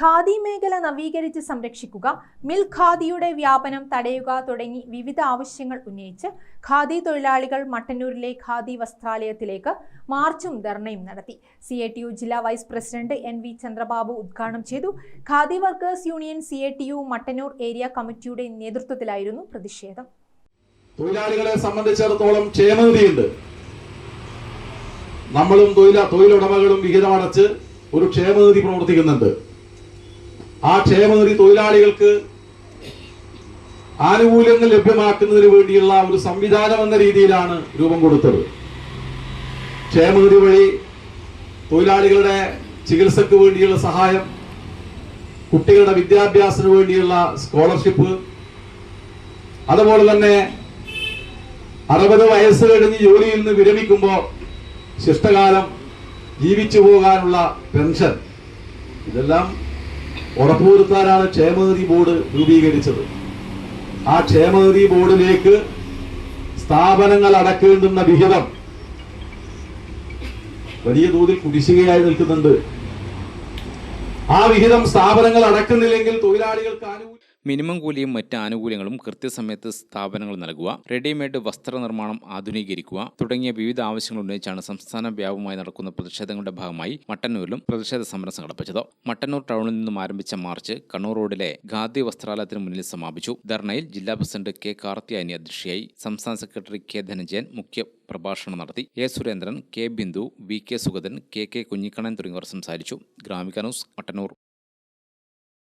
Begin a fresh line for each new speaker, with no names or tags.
ഖാദി മേഖല നവീകരിച്ച് സംരക്ഷിക്കുക മിൽ ഖാദിയുടെ വ്യാപനം തടയുക തുടങ്ങി വിവിധ ആവശ്യങ്ങൾ ഉന്നയിച്ച് ഖാദി തൊഴിലാളികൾ മട്ടന്നൂരിലെ ഖാദി വസ്ത്രാലയത്തിലേക്ക് മാർച്ചും ധർണയും നടത്തി. സി എ ടി യു ജില്ലാ vice president N V Chandrababu ഉദ്ഘാടനം ചെയ്തു. Khadi workers union C I T U Mattannur area കമ്മിറ്റിയുടെ നേതൃത്വത്തിലായിരുന്നു പ്രതിഷേധം.
തൊഴിലാളികളെ സംബന്ധിച്ചിടത്തോളം നമ്മളും തൊഴില തൊഴിലുടമകളും വിഹിതമടച്ച് ഒരു ക്ഷേമനിധി പ്രവർത്തിക്കുന്നുണ്ട്. ആ ക്ഷേമനിധി തൊഴിലാളികൾക്ക് ആനുകൂല്യങ്ങൾ ലഭ്യമാക്കുന്നതിന് വേണ്ടിയുള്ള ഒരു സംവിധാനം എന്ന രീതിയിലാണ് രൂപം കൊടുത്തത്. ക്ഷേമനിധി വഴി തൊഴിലാളികളുടെ ചികിത്സക്ക് വേണ്ടിയുള്ള സഹായം കുട്ടികളുടെ വിദ്യാഭ്യാസത്തിന് വേണ്ടിയുള്ള സ്കോളർഷിപ്പ് അതുപോലെ തന്നെ അറുപത് വയസ്സ് കഴിഞ്ഞ് ജോലിയിൽ നിന്ന് വിരമിക്കുമ്പോൾ ശിഷ്ടകാലം ജീവിച്ചു പോകാനുള്ള പെൻഷൻ. ഇതെല്ലാം ഉറപ്പുവരുത്താനാണ് ക്ഷേമനിധി ബോർഡ് രൂപീകരിച്ചത്. ആ ക്ഷേമനിധി ബോർഡിലേക്ക് സ്ഥാപനങ്ങൾ അടക്കേണ്ടുന്ന വിഹിതം വലിയ തോതിൽ കുടിശ്ശികയായി നിൽക്കുന്നുണ്ട്. ആ വിഹിതം സ്ഥാപനങ്ങൾ അടക്കുന്നില്ലെങ്കിൽ തൊഴിലാളികൾക്ക് ആനുകൂല്യം
മിനിമം കൂലിയും മറ്റ് ആനുകൂല്യങ്ങളും കൃത്യസമയത്ത് സ്ഥാപനങ്ങൾ നൽകുക റെഡിമെയ്ഡ് വസ്ത്രനിർമ്മാണം ആധുനീകരിക്കുക തുടങ്ങിയ വിവിധ ആവശ്യങ്ങൾ ഉന്നയിച്ചാണ് സംസ്ഥാന വ്യാപകമായി നടക്കുന്ന പ്രതിഷേധങ്ങളുടെ ഭാഗമായി മട്ടന്നൂരിലും പ്രതിഷേധ സമരം സംഘടിപ്പിച്ചത്. മട്ടന്നൂർ ടൗണിൽ നിന്നും ആരംഭിച്ച മാർച്ച് കണ്ണൂർ റോഡിലെ ഖാദി വസ്ത്രാലയത്തിന് മുന്നിൽ സമാപിച്ചു. ധർണയിൽ ജില്ലാ പ്രസിഡന്റ് കെ കാർത്തിയാനി അധ്യക്ഷയായി സംസ്ഥാന സെക്രട്ടറി കെ ധനജയൻ മുഖ്യ പ്രഭാഷണം നടത്തി. A Surendran K Bindu V K Sugathan K K Kunhikannan തുടങ്ങിയവർ സംസാരിച്ചു. ഗ്രാമിക ന്യൂസ് മട്ടന്നൂർ.